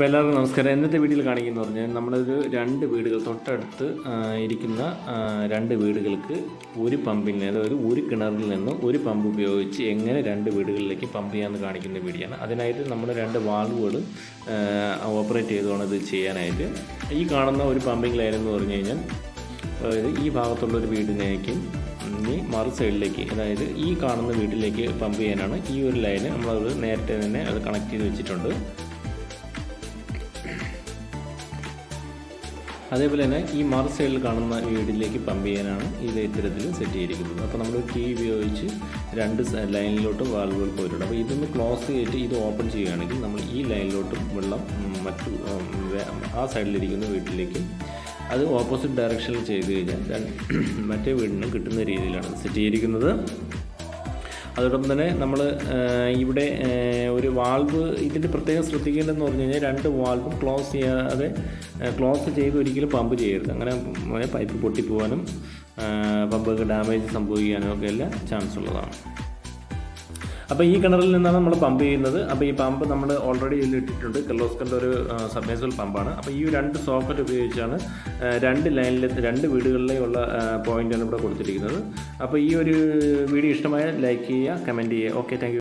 അപ്പോൾ എല്ലാവർക്കും നമസ്കാരം. ഇന്നത്തെ വീഡിയോയിൽ കാണിക്കുന്നത് പറഞ്ഞാൽ നമ്മളൊരു രണ്ട് വീടുകൾ തൊട്ടടുത്ത് ഇരിക്കുന്ന രണ്ട് വീടുകൾക്ക് ഒരു പമ്പിൽ നിന്ന് അതായത് ഒരു കിണറിൽ നിന്ന് ഒരു പമ്പ് ഉപയോഗിച്ച് എങ്ങനെ രണ്ട് വീടുകളിലേക്ക് പമ്പ് ചെയ്യാമെന്ന് കാണിക്കുന്ന വീഡിയോ ആണ്. അതിനായിട്ട് നമ്മൾ രണ്ട് വാൾവുകൾ ഓപ്പറേറ്റ് ചെയ്തുകൊണ്ട് ഇത് ചെയ്യാനായിട്ട്. ഈ കാണുന്ന ഒരു പമ്പിംഗ് ലൈൻ എന്ന് പറഞ്ഞു കഴിഞ്ഞാൽ അതായത് ഈ ഭാഗത്തുള്ള ഒരു വീടിനേക്കും ഇനി മറു സൈഡിലേക്ക് അതായത് ഈ കാണുന്ന വീട്ടിലേക്ക് പമ്പ് ചെയ്യാനാണ് ഈ ഒരു ലൈന് നമ്മളത് നേരത്തെ തന്നെ അത് കണക്ട് ചെയ്ത് വെച്ചിട്ടുണ്ട്. അതേപോലെ തന്നെ ഈ മറു സൈഡിൽ കാണുന്ന വീടിലേക്ക് പമ്പ് ചെയ്യാനാണ് ഇത് ഇത്തരത്തിൽ സെറ്റ് ചെയ്തിരിക്കുന്നത്. അപ്പോൾ നമ്മൾ കീ ഉപയോഗിച്ച് രണ്ട് ലൈനിലോട്ട് വാൽവുകൾ പോയിട്ടുണ്ട്. അപ്പോൾ ഇതൊന്ന് ക്ലോസ് ചെയ്തിട്ട് ഇത് ഓപ്പൺ ചെയ്യുകയാണെങ്കിൽ നമ്മൾ ഈ ലൈനിലോട്ട് വെള്ളം മറ്റു ആ സൈഡിലിരിക്കുന്ന വീട്ടിലേക്കും അത് ഓപ്പോസിറ്റ് ഡയറക്ഷനിൽ ചെയ്ത് കഴിഞ്ഞാൽ മറ്റേ വീടിനും കിട്ടുന്ന രീതിയിലാണ് സെറ്റ് ചെയ്തിരിക്കുന്നത്. അതോടൊപ്പം തന്നെ നമ്മൾ ഇവിടെ ഒരു വാൾവ് ഇതിന്റെ പ്രത്യേകം ശ്രദ്ധിക്കേണ്ടതെന്ന് പറഞ്ഞു കഴിഞ്ഞാൽ രണ്ട് വാൾവും ക്ലോസ് ചെയ്യാതെ ക്ലോസ് ചെയ്ത് ഒരിക്കലും പമ്പ് ചെയ്യരുത്. അങ്ങനെ പൈപ്പ് പൊട്ടിപ്പോവാനും പമ്പൊക്കെ ഡാമേജ് സംഭവിക്കാനും ഒക്കെ എല്ലാം ചാൻസ് ഉള്ളതാണ്. അപ്പോൾ ഈ കിണറിൽ നിന്നാണ് നമ്മൾ പമ്പ് ചെയ്യുന്നത്. അപ്പോൾ ഈ പമ്പ് നമ്മൾ ഓൾറെഡി ഇതിൽ ഇട്ടിട്ടുണ്ട് കെലോസ്കറിന്റെ ഒരു സബ്മേഴ്സൽ പമ്പാണ് അപ്പോൾ ഈ രണ്ട് സോക്കറ്റ് ഉപയോഗിച്ചാണ് രണ്ട് ലൈനിലെ രണ്ട് വീടുകളിലേക്കുള്ള പോയിന്റാണ് ഇവിടെ കൊടുത്തിരിക്കുന്നത്. അപ്പോൾ ഈ ഒരു വീഡിയോ ഇഷ്ടമായ ലൈക്ക് ചെയ്യുക കമന്റ് ചെയ്യുക. Okay thank